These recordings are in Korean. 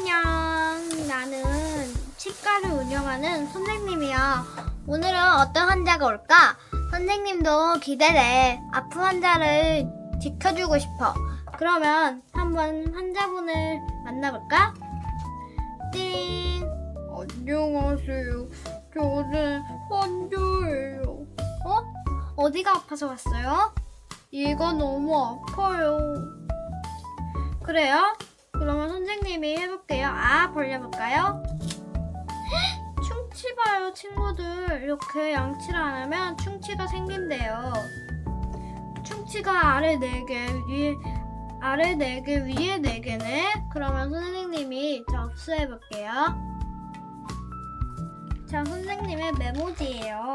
안녕. 나는 치과를 운영하는 선생님이야. 오늘은 어떤 환자가 올까? 선생님도 기대돼. 아픈 환자를 지켜주고 싶어. 그러면 한번 환자분을 만나볼까? 띵. 안녕하세요. 저는 환자예요. 어? 어디가 아파서 왔어요? 얘가 너무 아파요. 그래요? 그러면 선생님이 해볼게요. 아, 벌려볼까요? 헉, 충치 봐요, 친구들. 이렇게 양치를 안 하면 충치가 생긴대요. 충치가 아래 4개, 위에, 아래 4개, 위에 4개네? 그러면 선생님이 접수해볼게요. 자, 선생님의 메모지예요.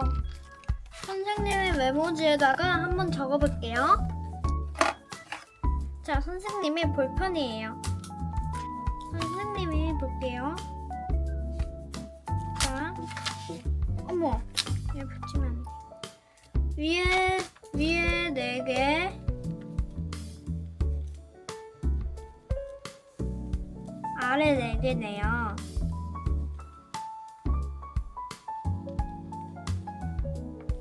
선생님의 메모지에다가 한번 적어볼게요. 자, 선생님의 볼펜이에요. 선생님이 볼게요. 자, 어머, 얘 붙이면 안 돼. 위에, 위에 네 개. 아래 네 개네요.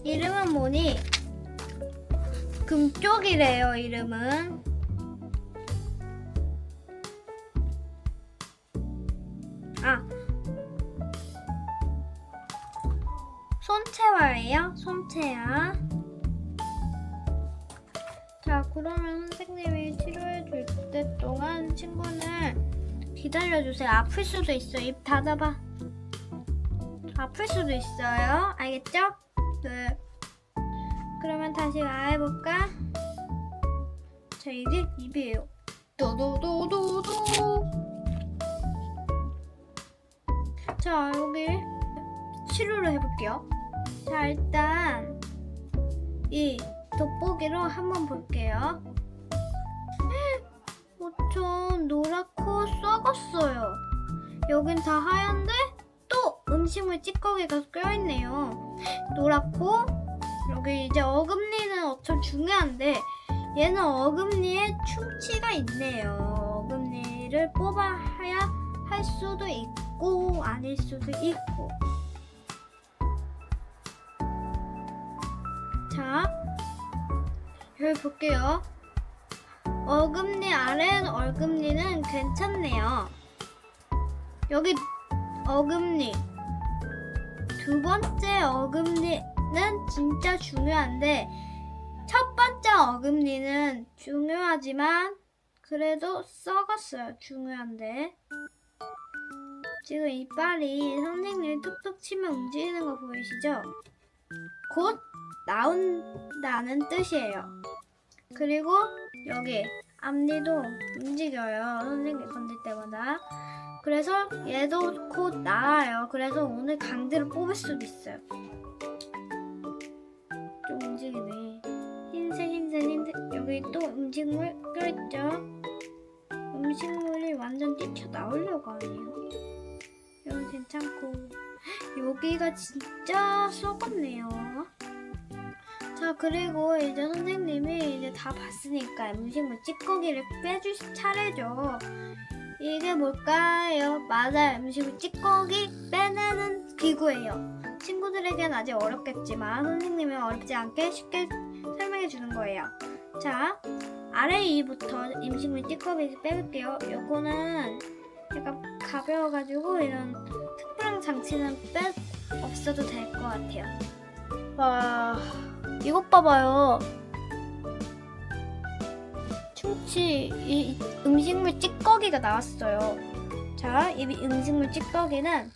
이름은 뭐니? 금쪽이래요, 이름은. 아. 손채화예요? 손채화. 자, 그러면 선생님이 치료해 줄 때 동안 친구는 기다려주세요. 아플 수도 있어. 입 닫아봐. 아플 수도 있어요. 알겠죠? 네. 그러면 다시 말해볼까? 자, 이게 입이에요. 도도도도도. 자, 여기 치료를 해볼게요. 자, 일단 이 돋보기로 한번 볼게요. 어쩜 노랗고 썩었어요. 여긴 다 하얀데 또 음식물 찌꺼기가 껴있네요. 노랗고 여기 이제 어금니는 어쩜 중요한데 얘는 어금니에 충치가 있네요. 어금니를 뽑아야 할 수도 있고 아닐 수도 있고. 자, 여기 볼게요. 어금니 아래 어금니는 괜찮네요. 여기 어금니 두 번째 어금니는 진짜 중요한데 첫 번째 어금니는 중요하지만 그래도 썩었어요. 중요한데 지금 이빨이 선생님이 툭툭 치면 움직이는 거 보이시죠? 곧 나온다는 뜻이에요. 그리고 여기 앞니도 움직여요. 선생님 건들 때마다. 그래서 얘도 곧 나와요. 그래서 오늘 강제로 뽑을 수도 있어요. 좀 움직이네. 흰색, 흰색, 흰색. 여기 또 음식물 껴있죠? 음식물이 완전 뛰쳐나오려고 하네요. 여기 괜찮고. 여기가 진짜 썩었네요. 자, 그리고 이제 선생님이 이제 다 봤으니까 음식물 찌꺼기를 빼줄 차례죠. 이게 뭘까요? 맞아요. 음식물 찌꺼기 빼내는 기구예요. 친구들에겐 아직 어렵겠지만 선생님은 어렵지 않게 쉽게 설명해 주는 거예요. 자, 아래 위부터 음식물 찌꺼기 빼볼게요. 요거는 약간 가벼워가지고 이런 특별한 장치는 빼 없어도 될 것 같아요. 와, 이것 봐봐요. 충치, 이 음식물 찌꺼기가 나왔어요. 자, 이 음식물 찌꺼기는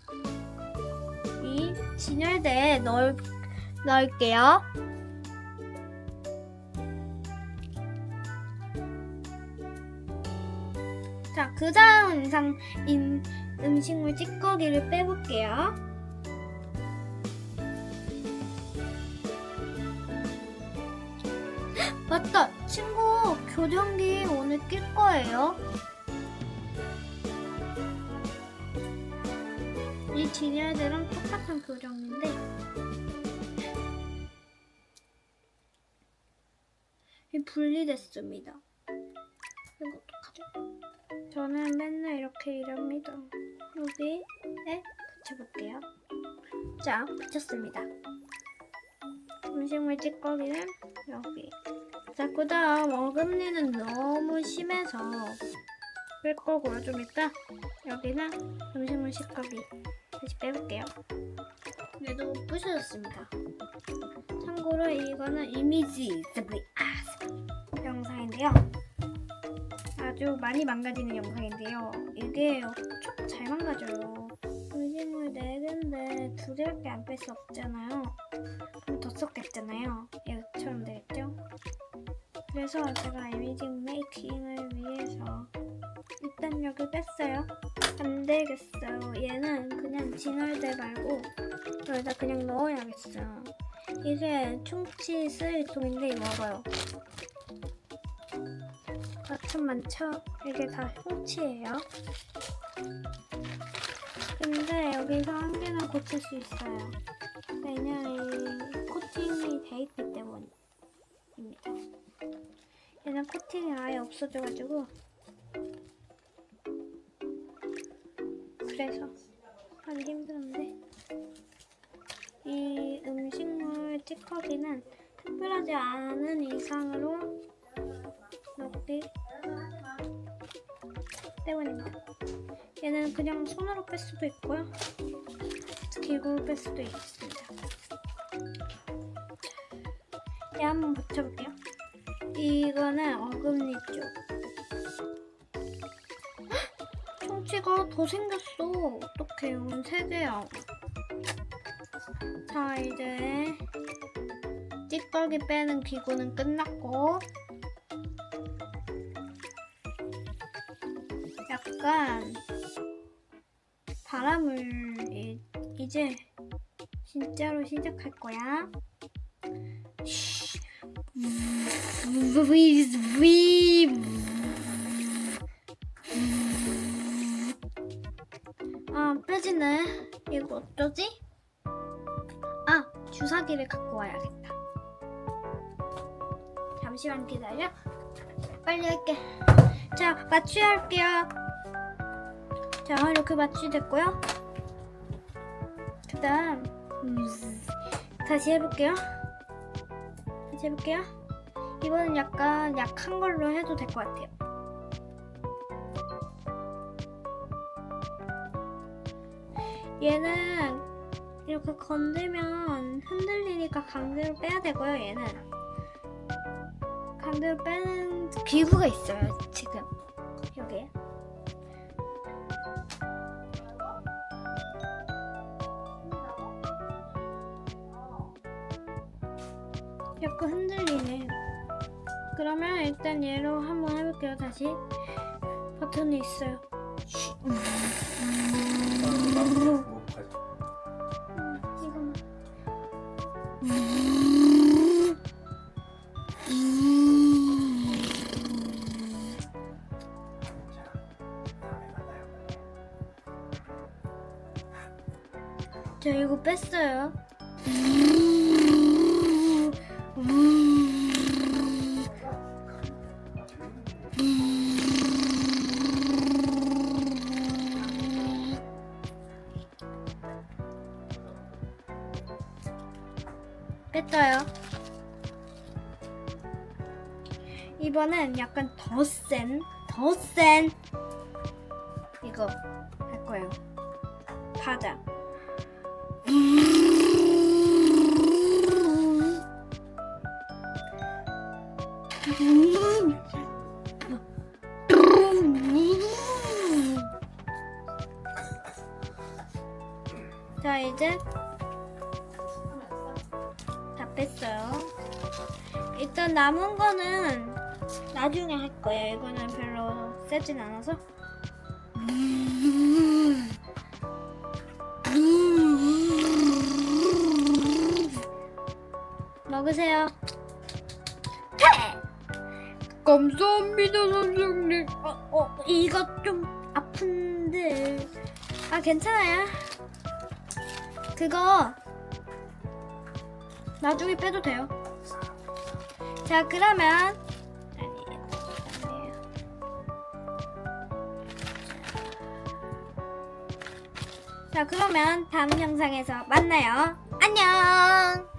이 진열대에 넣을, 넣을게요. 그 다음 이상 인, 음식물 찌꺼기를 빼볼게요. 맞다, 친구 교정기 오늘 낄 거예요. 이 진열대랑 똑같은 교정인데 이 분리됐습니다. 이거 어떡하죠? 저는 맨날 이렇게 일합니다. 여기에 네, 붙여볼게요. 자, 붙였습니다. 음식물 찌꺼기는 여기. 자, 그 다음 어금니는 너무 심해서 뺄 거고요. 좀 이따 여기는 음식물 찌꺼기 다시 빼볼게요. 네, 얘도 부셔졌습니다. 참고로 이거는 이미지 아, 영상인데요. 아주 많이 망가지는 영상인데요. 이게 엄청 잘 망가져요. 음식물 4개인데 두 개밖에 안 뺄 수 없잖아요. 그럼 더 썼겠잖아요. 이것처럼 되겠죠? 그래서 제가 이미지 메이킹을 위해서 일단 여기 뺐어요. 안 되겠어요. 얘는 그냥 진열대 말고 여기다 그냥 넣어야겠어요. 이게 충치 쓰레기통인데 이거 봐요. 가참 많죠? 이게 다 홍치예요. 근데 여기서 한 개는 고칠 수 있어요. 왜냐면 이 코팅이 돼 있기 때문입니다. 얘는 코팅이 아예 없어져가지고 그래서 하기 힘들었는데 이 음식물 찌꺼기는 특별하지 않은 이상으로 넣기 때문입니다. 얘는 그냥 손으로 뺄 수도 있고요. 기구로 뺄 수도 있습니다. 얘 한번 붙여볼게요. 이거는 어금니 쪽. 헉! 총치가 더 생겼어. 어떡해. 이건 세 개야. 자, 이제 찌꺼기 빼는 기구는 끝났고 약간 바람을 이, 이제 진짜로 시작할 거야. 아, 빼지네. 이거 어쩌지? 아, 주사기를 갖고 와야겠다. 잠시만 기다려. 빨리 할게. 자, 마취 할게요. 자, 이렇게 마취 됐고요. 그 다음, 다시 해볼게요. 다시 해볼게요. 이거는 약간 약한 걸로 해도 될 것 같아요. 얘는 이렇게 건들면 흔들리니까 강제로 빼야 되고요. 얘는 강제로 빼는 기구가 있어요. 지금 약간 흔들리네. 그러면 일단 얘로 한번 해볼게요. 다시 버튼이 있어요. 저 이거 뺐어요. 뺐어요. 이번엔 약간 더 센, 더 센 이거 할 거예요. 가자. 자 일단 남은 거는 나중에 할 거예요. 이거는 별로 세진 않아서. 먹으세요. 감사합니다, 선생님. 어, 어, 이거 좀 아픈데. 아, 괜찮아요. 그거 나중에 빼도 돼요. 자, 그러면. 자, 그러면 다음 영상에서 만나요. 안녕!